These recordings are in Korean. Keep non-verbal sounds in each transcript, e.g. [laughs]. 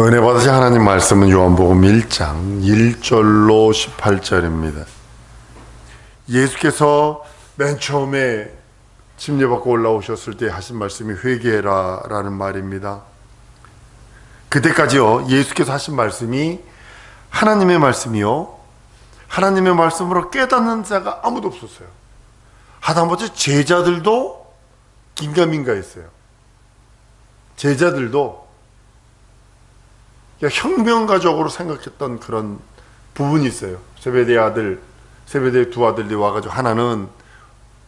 은혜 받으신 하나님 말씀은 요한복음 1장 1절로 18절입니다. 예수께서 맨 처음에 침례받고 올라오셨을 때 하신 말씀이 회개해라 라는 말입니다. 그때까지요, 예수께서 하신 말씀이 하나님의 말씀이요, 하나님의 말씀으로 깨닫는 자가 아무도 없었어요. 하다못해 제자들도 긴가민가 했어요. 제자들도 혁명가적으로 생각했던 그런 부분이 있어요. 세베대 아들, 세베대 두 아들이 와가지고 하나는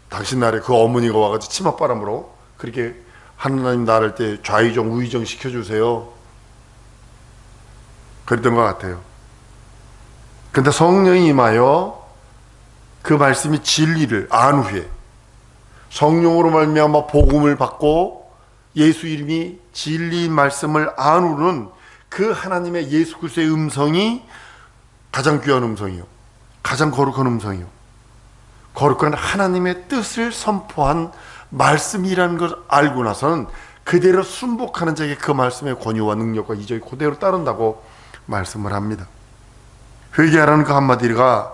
당신 나라에 그 어머니가 와가지고 치맛바람으로 그렇게 하나님 나라를 때 좌의정 우의정 시켜주세요. 그랬던 것 같아요. 근데 성령이 임하여 그 말씀이 진리를 안 후에 성령으로 말미암아 복음을 받고 예수 이름이 진리인 말씀을 안 후는 그 하나님의 예수 그리스도의 음성이 가장 귀한 음성이요. 가장 거룩한 음성이요. 거룩한 하나님의 뜻을 선포한 말씀이라는 걸 알고 나서는 그대로 순복하는 자에게 그 말씀의 권유와 능력과 이적이 그대로 따른다고 말씀을 합니다. 회개하라는 그 한마디가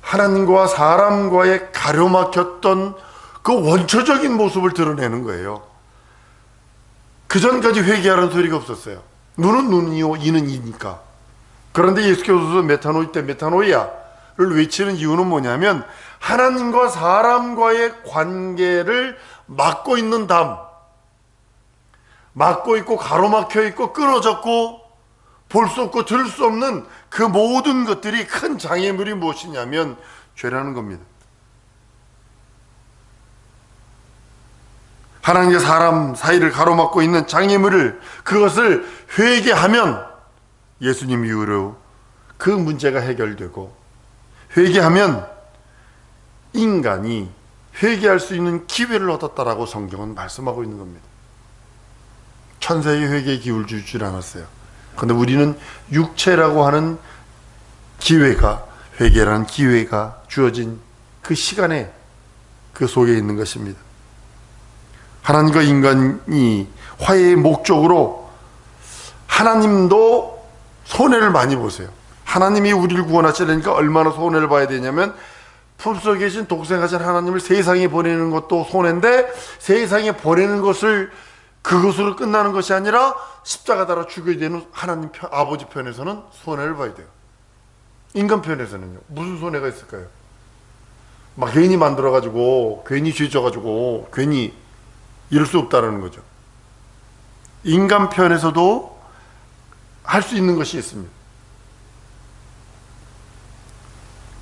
하나님과 사람과의 가려막혔던 그 원초적인 모습을 드러내는 거예요. 그 전까지 회개하라는 소리가 없었어요. 눈은 눈이요, 이는 이니까. 그런데 예수께서 메타노이 때 메타노이아를 외치는 이유는 뭐냐면 하나님과 사람과의 관계를 막고 있는 담, 막고 있고 가로막혀 있고 끊어졌고 볼 수 없고 들 수 없는 그 모든 것들이 큰 장애물이 무엇이냐면 죄라는 겁니다. 하나님과 사람 사이를 가로막고 있는 장애물을 그것을 회개하면 예수님 이후로 그 문제가 해결되고 회개하면 인간이 회개할 수 있는 기회를 얻었다라고 성경은 말씀하고 있는 겁니다. 천세의 회개 기울 주질 않았어요. 근데 우리는 육체라고 하는 기회가 회개라는 기회가 주어진 그 시간에 그 속에 있는 것입니다. 하나님과 인간이 화해의 목적으로 하나님도 손해를 많이 보세요. 하나님이 우리를 구원하시려니까 얼마나 손해를 봐야 되냐면 품속에 계신 독생하신 하나님을 세상에 보내는 것도 손해인데 세상에 보내는 것을 그것으로 끝나는 것이 아니라 십자가 달아 죽여야 되는 하나님 편, 아버지 편에서는 손해를 봐야 돼요. 인간 편에서는요. 무슨 손해가 있을까요? 막 괜히 만들어가지고 괜히 죄져가지고 괜히 이럴 수 없다라는 거죠. 인간 편에서도 할 수 있는 것이 있습니다.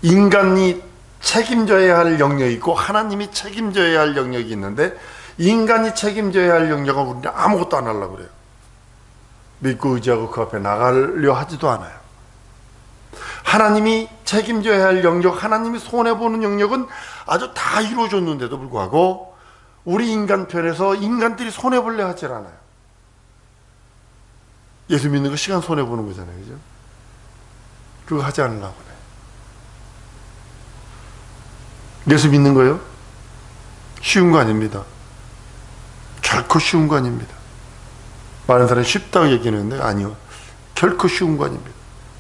인간이 책임져야 할 영역이 있고 하나님이 책임져야 할 영역이 있는데 인간이 책임져야 할 영역은 우리는 아무것도 안 하려고 그래요. 믿고 의지하고 그 앞에 나가려 하지도 않아요. 하나님이 책임져야 할 영역, 하나님이 손해보는 영역은 아주 다 이루어졌는데도 불구하고 우리 인간 편에서 인간들이 손해보려 하질 않아요. 예수 믿는 거 시간 손해보는 거잖아요. 그죠? 그거 하지 않으려고 그래. 예수 믿는 거요? 쉬운 거 아닙니다. 결코 쉬운 거 아닙니다. 많은 사람이 쉽다고 얘기하는데 아니요. 결코 쉬운 거 아닙니다.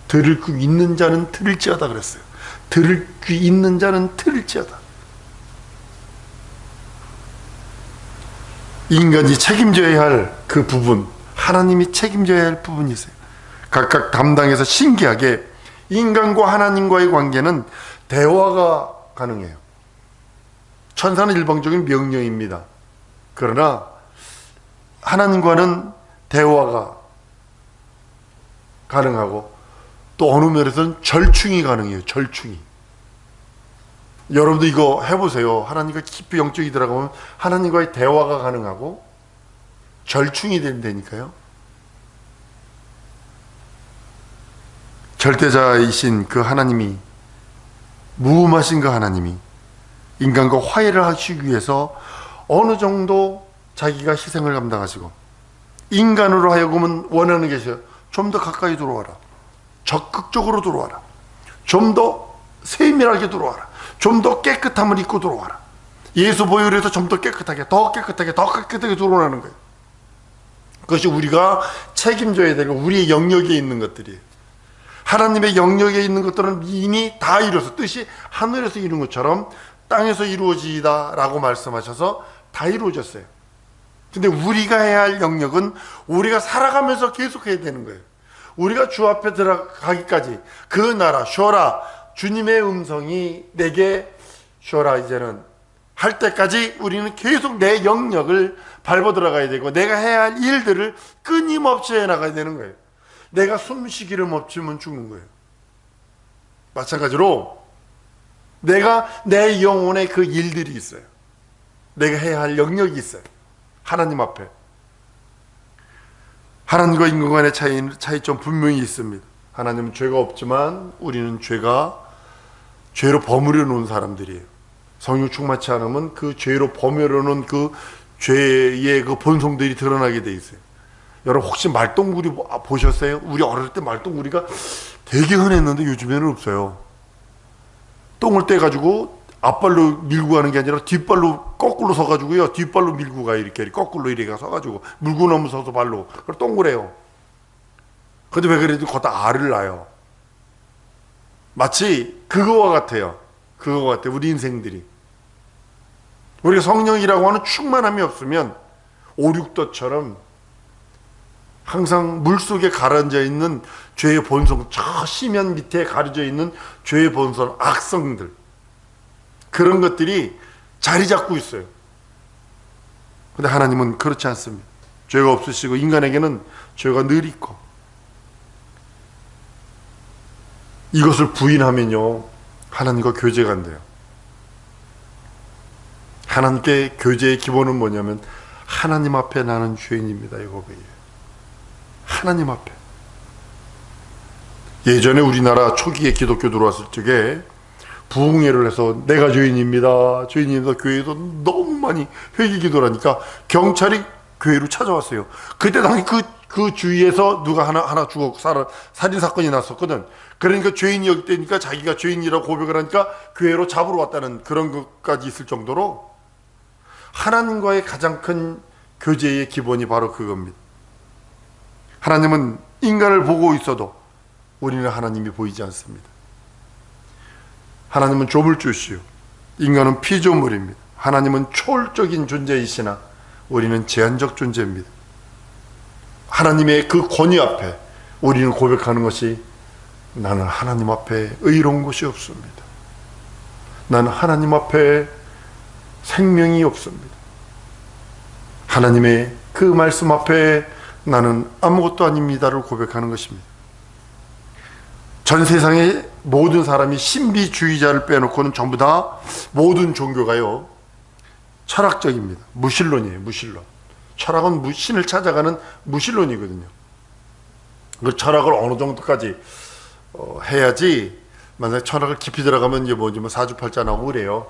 들을 귀 있는 자는 들을지어다 그랬어요. 들을 귀 있는 자는 들을지어다. 인간이 책임져야 할 그 부분, 하나님이 책임져야 할 부분이 있어요. 각각 담당해서 신기하게 인간과 하나님과의 관계는 대화가 가능해요. 천사는 일방적인 명령입니다. 그러나 하나님과는 대화가 가능하고 또 어느 면에서는 절충이 가능해요. 절충이. 여러분도 이거 해보세요. 하나님과 깊이 영적이 들어가면 하나님과의 대화가 가능하고 절충이 된다니까요. 절대자이신 그 하나님이 무음하신 그 하나님이 인간과 화해를 하시기 위해서 어느 정도 자기가 희생을 감당하시고 인간으로 하여금은 원하는 것이요. 좀더 가까이 들어와라. 적극적으로 들어와라. 좀 더 세밀하게 들어와라. 좀 더 깨끗함을 입고 들어와라. 예수 보혈에서 좀 더 깨끗하게, 더 깨끗하게, 더 깨끗하게 들어오라는 거예요. 그것이 우리가 책임져야 되고 우리의 영역에 있는 것들이에요. 하나님의 영역에 있는 것들은 이미 다 이루어서 뜻이 하늘에서 이룬 것처럼 땅에서 이루어지다라고 말씀하셔서 다 이루어졌어요. 근데 우리가 해야 할 영역은 우리가 살아가면서 계속 해야 되는 거예요. 우리가 주 앞에 들어가기까지 그 나라 쇼라 주님의 음성이 내게 쇼라 이제는 할 때까지 우리는 계속 내 영역을 밟아 들어가야 되고 내가 해야 할 일들을 끊임없이 해 나가야 되는 거예요. 내가 숨쉬기를 멈추면 죽는 거예요. 마찬가지로 내가 내 영혼에 그 일들이 있어요. 내가 해야 할 영역이 있어요. 하나님 앞에. 하나님과 인간 간의 차이, 차이점 분명히 있습니다. 하나님은 죄가 없지만 우리는 죄가 죄로 버무려 놓은 사람들이에요. 성령 충만치 않으면 그 죄로 버무려 놓은 그 죄의 그 본성들이 드러나게 돼 있어요. 여러분 혹시 말똥구리 보- 아, 보셨어요? 우리 어릴 때 말똥구리가 되게 흔했는데 요즘에는 없어요. 똥을 떼가지고 앞발로 밀고 가는 게 아니라 뒷발로 거꾸로 서가지고요. 뒷발로 밀고 가요. 이렇게 거꾸로 이렇게 서가지고 물고 넘어서서 발로. 그걸 똥그래요. 근데 왜 그래도 거기다 알을 낳아요. 마치 그거와 같아요. 그거와 같아요. 우리 인생들이. 우리가 성령이라고 하는 충만함이 없으면 오륙도처럼 항상 물 속에 가라앉아 있는 죄의 본성, 저 심연 밑에 가려져 있는 죄의 본성, 악성들. 그런 것들이 자리 잡고 있어요. 근데 하나님은 그렇지 않습니다. 죄가 없으시고 인간에게는 죄가 늘 있고 이것을 부인하면요 하나님과 교제가 안 돼요. 하나님께 교제의 기본은 뭐냐면 하나님 앞에 나는 죄인입니다. 이 고백이에요. 하나님 앞에. 예전에 우리나라 초기에 기독교 들어왔을 적에 부흥회를 해서 내가 죄인입니다. 죄인입니다. 교회에서 너무 많이 회개 기도를 하니까 경찰이 교회로 찾아왔어요. 그때 당시 그, 그 주위에서 누가 하나, 하나 죽었고, 살, 살인 사건이 났었거든. 그러니까 죄인이었기 때니까 자기가 죄인이라고 고백을 하니까 교회로 잡으러 왔다는 그런 것까지 있을 정도로 하나님과의 가장 큰 교제의 기본이 바로 그겁니다. 하나님은 인간을 보고 있어도 우리는 하나님이 보이지 않습니다. 하나님은 조물주시요. 인간은 피조물입니다. 하나님은 초월적인 존재이시나 우리는 제한적 존재입니다. 하나님의 그 권위 앞에 우리는 고백하는 것이 나는 하나님 앞에 의로운 것이 없습니다. 나는 하나님 앞에 생명이 없습니다. 하나님의 그 말씀 앞에 나는 아무것도 아닙니다를 고백하는 것입니다. 전 세상의 모든 사람이 신비주의자를 빼놓고는 전부 다 모든 종교가요 철학적입니다. 무신론이에요. 무신론. 철학은 무- 신을 찾아가는 무신론이거든요. 그 철학을 어느 정도까지 어, 해야지 만약 철학을 깊이 들어가면 이제 뭐지 뭐 사주팔자 나오고 그래요.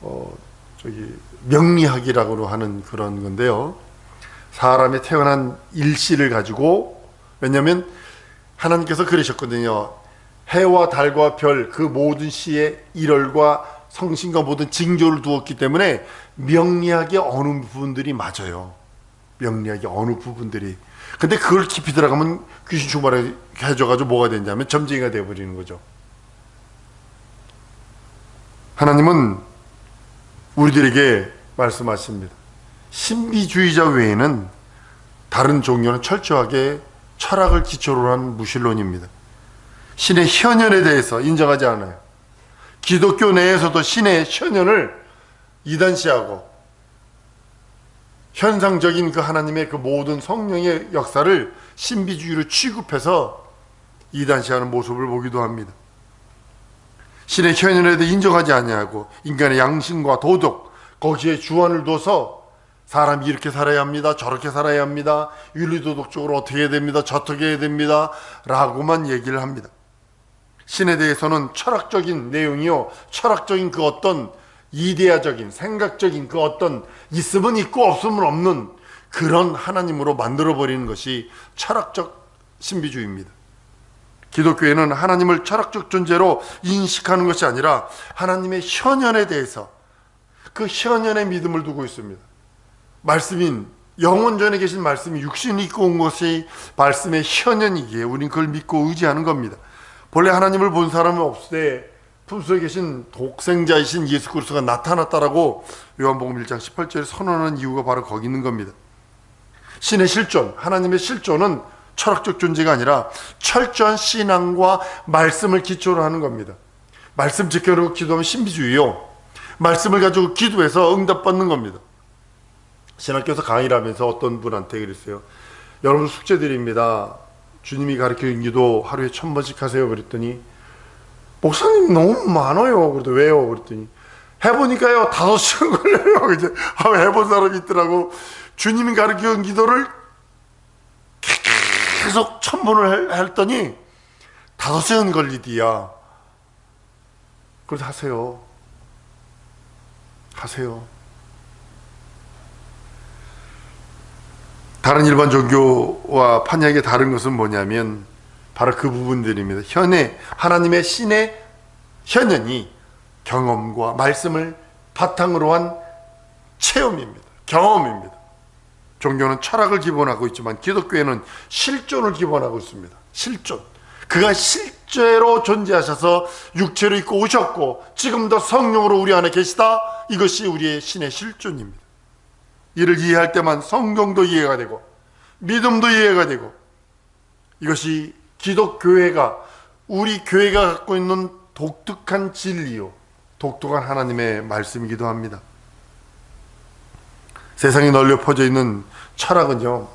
어 저기 명리학이라고 하는 그런 건데요. 사람이 태어난 일시를 가지고 왜냐하면 하나님께서 그러셨거든요. 해와 달과 별 그 모든 시에 일월과 성신과 모든 징조를 두었기 때문에 명리학의 어느 부분들이 맞아요. 명리학의 어느 부분들이. 근데 그걸 깊이 들어가면 귀신 충만해 해줘가지고 뭐가 되냐면 점쟁이가 되어버리는 거죠. 하나님은 우리들에게 말씀하십니다. 신비주의자 외에는 다른 종교는 철저하게 철학을 기초로 한 무신론입니다. 신의 현현에 대해서 인정하지 않아요. 기독교 내에서도 신의 현현을 이단시하고 현상적인 그 하나님의 그 모든 성령의 역사를 신비주의로 취급해서 이단시하는 모습을 보기도 합니다. 신의 현현에 대해 인정하지 아니하고 인간의 양심과 도덕 거기에 주안을 둬서 사람이 이렇게 살아야 합니다. 저렇게 살아야 합니다. 윤리도덕적으로 어떻게 해야 됩니다. 저떻게 해야 됩니다. 라고만 얘기를 합니다. 신에 대해서는 철학적인 내용이요. 철학적인 그 어떤 이데아적인 생각적인 그 어떤 있으면 있고 없으면 없는 그런 하나님으로 만들어버리는 것이 철학적 신비주의입니다. 기독교에는 하나님을 철학적 존재로 인식하는 것이 아니라 하나님의 현현에 대해서 그 현현의 믿음을 두고 있습니다. 말씀인 영원 전에 계신 말씀이 육신이 입고 온 것이 말씀의 현현이기에 우린 그걸 믿고 의지하는 겁니다. 본래 하나님을 본 사람은 없으되 품속에 계신 독생자이신 예수 그리스도가 나타났다라고 요한복음 1장 18절에 선언하는 이유가 바로 거기 있는 겁니다. 신의 실존, 하나님의 실존은 철학적 존재가 아니라 철저한 신앙과 말씀을 기초로 하는 겁니다. 말씀 지켜놓고 기도하면 신비주의요. 말씀을 가지고 기도해서 응답받는 겁니다. 신학교에서 강의를 하면서 어떤 분한테 그랬어요. 여러분 숙제 드립니다. 주님이 가르치는 기도 하루에 천 번씩 하세요. 그랬더니 목사님 너무 많아요. 그래도 왜요? 그랬더니 해보니까요 다섯 시간 걸려요. [laughs] 이제 한번 해본 사람이 있더라고. 주님이 가르치는 기도를 계속 천 번을 했더니 다섯 시간 걸리디야. 그래서 하세요. 하세요. 다른 일반 종교와 판약의 다른 것은 뭐냐면 바로 그 부분들입니다. 현의 하나님의 신의 현현이 경험과 말씀을 바탕으로 한 체험입니다. 경험입니다. 종교는 철학을 기본하고 있지만 기독교에는 실존을 기본하고 있습니다. 실존. 그가 실제로 존재하셔서 육체로 입고 오셨고 지금도 성령으로 우리 안에 계시다. 이것이 우리의 신의 실존입니다. 이를 이해할 때만 성경도 이해가 되고 믿음도 이해가 되고 이것이 기독교회가 우리 교회가 갖고 있는 독특한 진리요 독특한 하나님의 말씀이기도 합니다. 세상에 널려 퍼져 있는 철학은요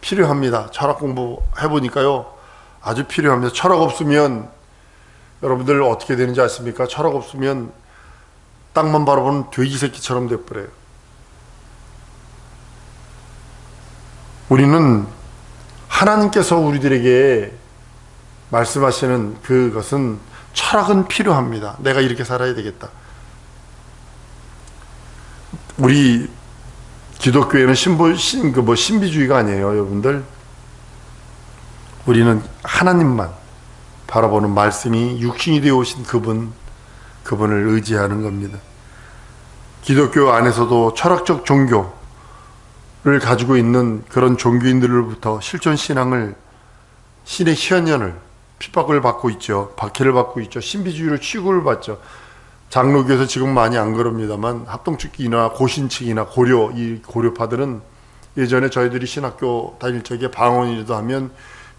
필요합니다. 철학 공부 해보니까요 아주 필요합니다. 철학 없으면 여러분들 어떻게 되는지 아십니까? 철학 없으면 땅만 바라보는 돼지 새끼처럼 돼버려요. 우리는 하나님께서 우리들에게 말씀하시는 그것은 철학은 필요합니다. 내가 이렇게 살아야 되겠다. 우리 기독교에는 신보 신 그 뭐 신비주의가 아니에요, 여러분들. 우리는 하나님만 바라보는 말씀이 육신이 되어 오신 그분, 그분을 의지하는 겁니다. 기독교 안에서도 철학적 종교 를 가지고 있는 그런 종교인들로부터 실존 신앙을 신의 현현을 핍박을 받고 있죠. 박해를 받고 있죠. 신비주의로 취급을 받죠. 장로교에서 지금 많이 안 그럽니다만 합동측이나 고신측이나 고려 이 고려파들은 예전에 저희들이 신학교 다닐 적에 방언이라도 하면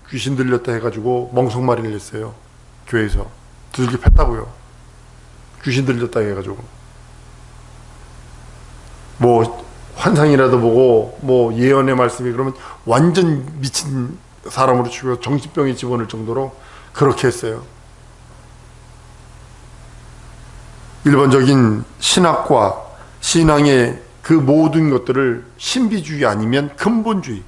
귀신 들렸다 해가지고 멍석말이를 했어요. 교회에서 두들기 팼다고요. 귀신 들렸다 해가지고 뭐 환상이라도 보고 뭐 예언의 말씀이 그러면 완전 미친 사람으로 치고 정신병에 집어넣을 정도로 그렇게 했어요. 일반적인 신학과 신앙의 그 모든 것들을 신비주의 아니면 근본주의,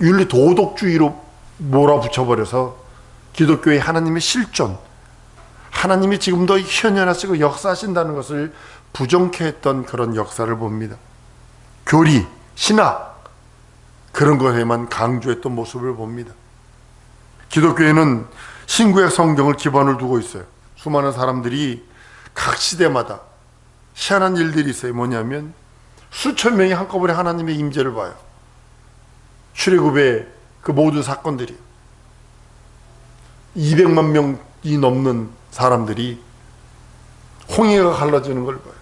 윤리 도덕주의로 몰아붙여버려서 기독교의 하나님의 실존, 하나님이 지금도 현현하시고 역사하신다는 것을 부정케 했던 그런 역사를 봅니다. 교리, 신학, 그런 것에만 강조했던 모습을 봅니다. 기독교에는 신구약 성경을 기반을 두고 있어요. 수많은 사람들이 각 시대마다 희한한 일들이 있어요. 뭐냐면 수천 명이 한꺼번에 하나님의 임재를 봐요. 출애굽의 그 모든 사건들이 200만 명이 넘는 사람들이 홍해가 갈라지는 걸 봐요.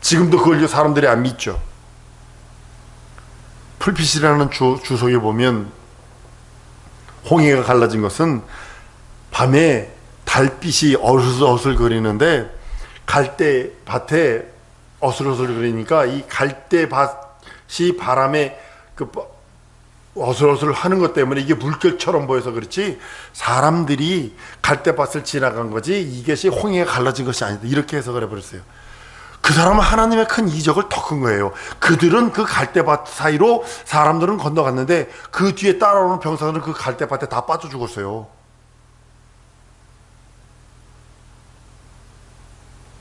지금도 그걸 사람들이 안 믿죠. 풀빛이라는 주, 주석에 보면 홍해가 갈라진 것은 밤에 달빛이 어슬어슬 거리는데 갈대 밭에 어슬어슬 거리니까 이 갈대 밭이 바람에 그 어슬어슬 하는 것 때문에 이게 물결처럼 보여서 그렇지 사람들이 갈대밭을 지나간 거지 이것이 홍해가 갈라진 것이 아니다 이렇게 해석을 해버렸어요. 그 사람은 하나님의 큰 이적을 더 큰 거예요. 그들은 그 갈대밭 사이로 사람들은 건너갔는데 그 뒤에 따라오는 병사들은 그 갈대밭에 다 빠져 죽었어요.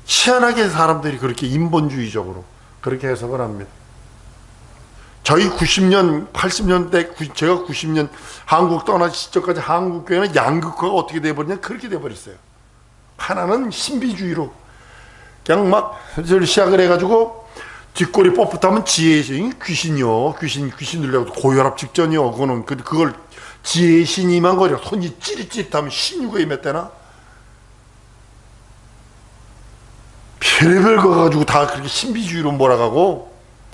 희한하게 사람들이 그렇게 인본주의적으로 그렇게 해석을 합니다. 저희 90년, 80년대, 제가 90년 한국 떠나기 시점까지 한국 교회는 양극화가 어떻게 돼버리냐 그렇게 돼버렸어요. 하나는 신비주의로 그냥 막 시작을 해가지고 뒷골이 뻣뻣하면 지혜의 신 귀신이요. 귀신 귀신 들려고 고혈압 직전이요. 그거는 그 그걸 지혜의 신이만 거려. 손이 찌릿찌릿하면 신유가 임했대나? 별별 거 가지고 다 그렇게 신비주의로 몰아가고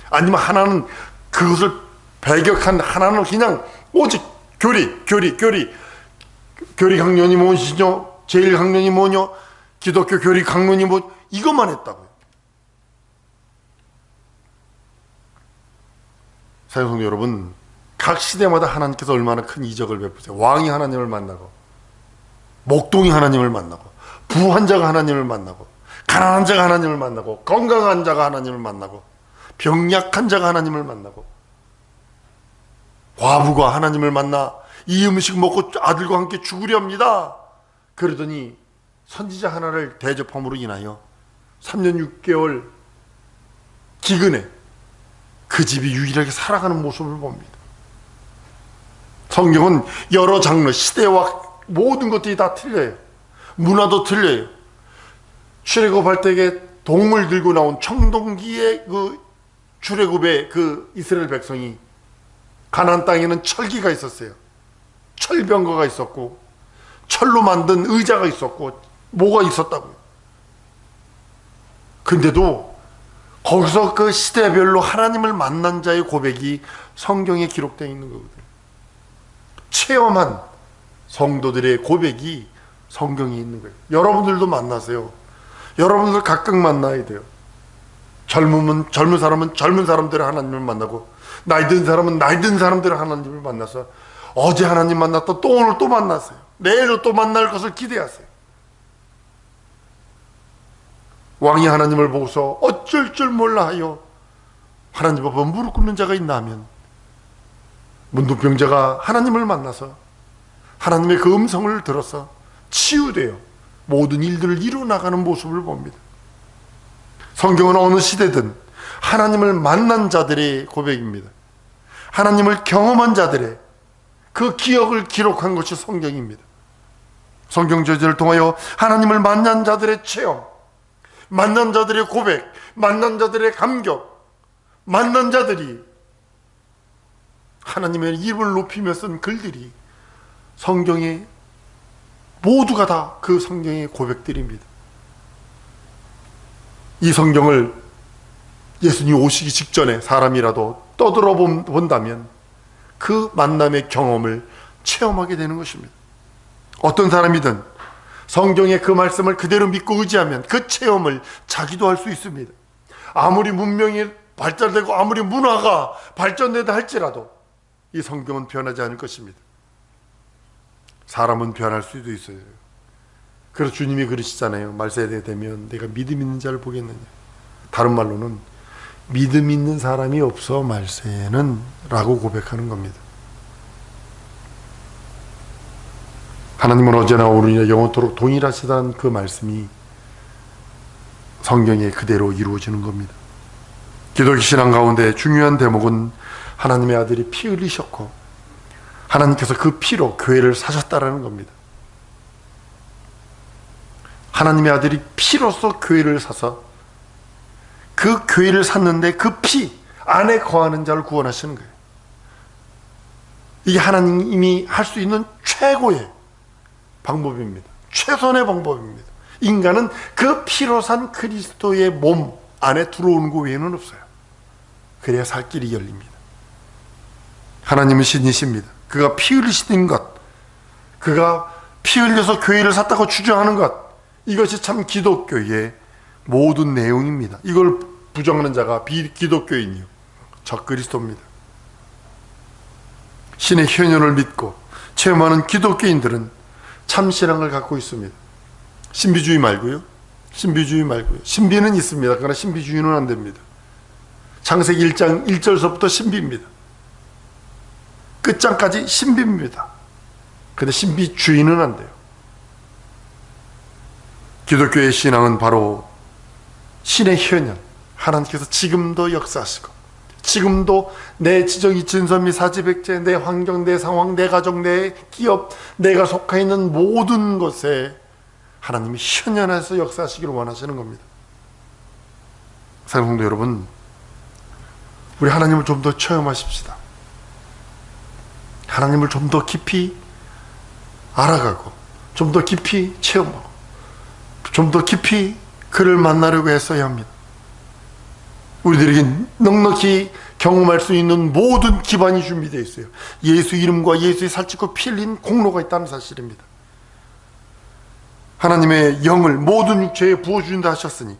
아니면 하나는 그것을 배격한 하나는 그냥 오직 교리 교리 교리. 교리 강론이 무엇이죠? 제일 강론이 뭐냐 기독교 교리 강론이 뭐 이것만 했다고요 사용성 여러분 각 시대마다 하나님께서 얼마나 큰 이적을 베푸세요 왕이 하나님을 만나고 목동이 하나님을 만나고 부한 자가 하나님을 만나고 가난한 자가 하나님을 만나고 건강한 자가 하나님을 만나고 병약한 자가 하나님을 만나고 과부가 하나님을 만나 이 음식 먹고 아들과 함께 죽으려 합니다. 그러더니 선지자 하나를 대접함으로 인하여 3년 6개월 기근에 그 집이 유일하게 살아가는 모습을 봅니다. 성경은 여러 장르, 시대와 모든 것들이 다 틀려요. 문화도 틀려요. 출애굽할 때에 동물 들고 나온 청동기의 그 출애굽의 그 이스라엘 백성이 가나안 땅에는 철기가 있었어요. 철병거가 있었고 철로 만든 의자가 있었고 뭐가 있었다고요. 근데도 거기서 그 시대별로 하나님을 만난 자의 고백이 성경에 기록되어 있는 거거든요. 체험한 성도들의 고백이 성경에 있는 거예요. 여러분들도 만나세요. 여러분들 각각 만나야 돼요. 젊으면 젊은 사람은 젊은 사람들의 하나님을 만나고 나이 든 사람은 나이 든 사람들의 하나님을 만나서 어제 하나님 만났다 또 오늘 또 만났어요. 내일도 또 만날 것을 기대하세요. 왕이 하나님을 보고서 어쩔 줄 몰라 하여 하나님 앞에 무릎 꿇는 자가 있나 하면 문둥병자가 하나님을 만나서 하나님의 그 음성을 들어서 치유되어 모든 일들을 이루어 나가는 모습을 봅니다. 성경은 어느 시대든 하나님을 만난 자들의 고백입니다. 하나님을 경험한 자들의 그 기억을 기록한 것이 성경입니다. 성경 저지를 통하여 하나님을 만난 자들의 체험, 만난 자들의 고백, 만난 자들의 감격, 만난 자들이 하나님의 입을 높이며 쓴 글들이 성경에 모두가 다 그 성경의 고백들입니다. 이 성경을 예수님 오시기 직전에 사람이라도 떠들어 본다면 그 만남의 경험을 체험하게 되는 것입니다. 어떤 사람이든 성경의 그 말씀을 그대로 믿고 의지하면 그 체험을 자기도 할 수 있습니다. 아무리 문명이 발달되고 아무리 문화가 발전되다 할지라도 이 성경은 변하지 않을 것입니다. 사람은 변할 수도 있어요. 그래서 주님이 그러시잖아요. 말세대 되면 내가 믿음 있는 자를 보겠느냐. 다른 말로는 믿음 있는 사람이 없어 말세에는 라고 고백하는 겁니다. 하나님은 어제나 오늘이나 영원토록 동일하시다는 그 말씀이 성경에 그대로 이루어지는 겁니다. 기독교 신앙 가운데 중요한 대목은 하나님의 아들이 피 흘리셨고 하나님께서 그 피로 교회를 사셨다라는 겁니다. 하나님의 아들이 피로서 교회를 사서 그 교회를 샀는데 그 피 안에 거하는 자를 구원하시는 거예요. 이게 하나님이 할 수 있는 최고의 방법입니다. 최선의 방법입니다. 인간은 그 피로 산 그리스도의 몸 안에 들어오는 것 외에는 없어요. 그래야 살 길이 열립니다. 하나님은 신이십니다. 그가 피 흘리시는 것, 그가 피 흘려서 교회를 샀다고 주장하는 것, 이것이 참 기독교의 모든 내용입니다. 이걸 부정하는 자가 비기독교인이요. 적그리스도입니다. 신의 현현을 믿고 체험하는 기독교인들은 참 신앙을 갖고 있습니다. 신비주의 말고요. 신비주의 말고요. 신비는 있습니다. 그러나 신비주의는 안 됩니다. 창세기 1장 1절서부터 신비입니다. 끝장까지 신비입니다. 근데 신비주의는 안 돼요. 기독교의 신앙은 바로 신의 현현, 하나님께서 지금도 역사하시고, 지금도 내 지정이 진선 미 사지백제, 내 환경, 내 상황, 내 가정, 내 기업, 내가 속해 있는 모든 것에 하나님이 현현해서 역사하시기를 원하시는 겁니다. 사랑성도 여러분, 우리 하나님을 좀 더 체험하십시다. 하나님을 좀 더 깊이 알아가고 좀 더 깊이 체험하고 좀 더 깊이 그를 만나려고 했어야 합니다. 우리들에게 넉넉히 경험할 수 있는 모든 기반이 준비되어 있어요. 예수 이름과 예수의 살찌고 피 흘린 공로가 있다는 사실입니다. 하나님의 영을 모든 육체에 부어주신다 하셨으니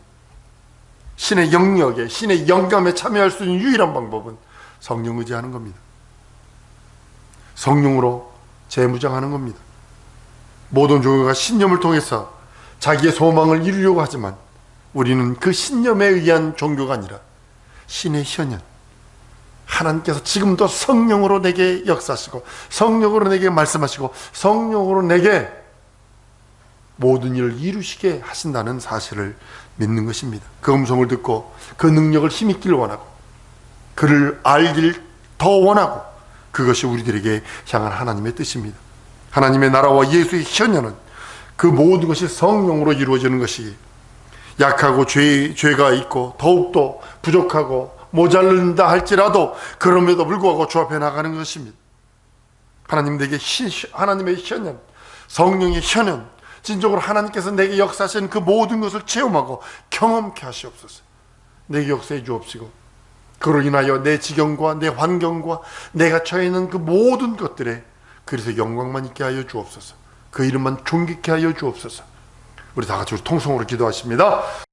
신의 영역에 신의 영감에 참여할 수 있는 유일한 방법은 성령 의지하는 겁니다. 성령으로 재무장하는 겁니다. 모든 종교가 신념을 통해서 자기의 소망을 이루려고 하지만 우리는 그 신념에 의한 종교가 아니라 신의 현현 하나님께서 지금도 성령으로 내게 역사하시고 성령으로 내게 말씀하시고 성령으로 내게 모든 일을 이루시게 하신다는 사실을 믿는 것입니다. 그 음성을 듣고 그 능력을 힘있길 원하고 그를 알길 더 원하고 그것이 우리들에게 향한 하나님의 뜻입니다. 하나님의 나라와 예수의 현현은 그 모든 것이 성령으로 이루어지는 것이 약하고 죄, 죄가 있고 더욱더 부족하고 모자른다 할지라도 그럼에도 불구하고 주 앞에 나가는 것입니다. 하나님 내게 신, 하나님의 현현, 성령의 현현, 진정으로 하나님께서 내게 역사하시는 그 모든 것을 체험하고 경험케 하시옵소서. 내게 역사해 주옵시고 그로 인하여 내 지경과 내 환경과 내가 처해 있는 그 모든 것들에 그래서 영광만 있게 하여 주옵소서. 그 이름만 존귀케 하여 주옵소서. 우리 다 같이 우리 통성으로 기도하십니다.